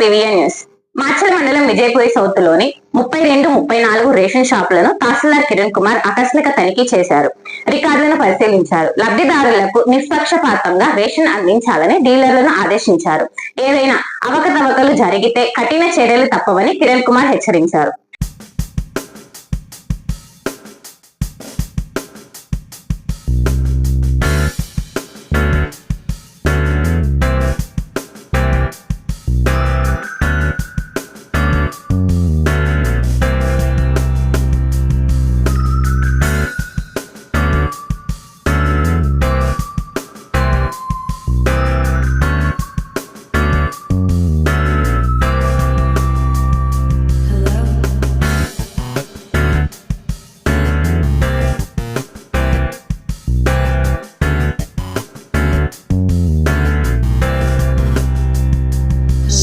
PVN news Macherla మండలం విజయపూరి సౌత్లోని ముప్పై రెండు ముప్పై నాలుగు రేషన్ షాపులను తహసీల్దార్ కిరణ్ కుమార్ ఆకస్మిక తనిఖీ చేశారు. రికార్డులను పరిశీలించారు. లబ్ధిదారులకు నిష్పక్షపాతంగా రేషన్ అందించాలని డీలర్లను ఆదేశించారు. ఏదైనా అవకతవకలు జరిగితే కఠిన చర్యలు తప్పవని కిరణ్ కుమార్ హెచ్చరించారు.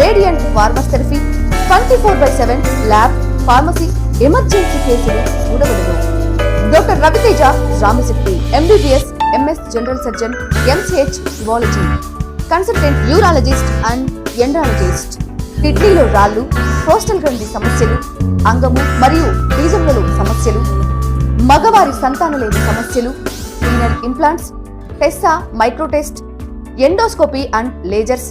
radiant pharmacotherapy twenty four by seven lab pharmacy emergency కేసులు చూడబడును doctor Raviteja Ramashakti MBBS MS general surgeon MCH urology consultant urologist and andrologist కిడ్నీలో రాళ్ళు పోస్టల్ గ్రంథి సమస్యలు అంగము మరియు బీజములలో సమస్యలు మగవారి సంతానలేని సమస్యలు penile implants TESA micro TESE endoscopy and lasers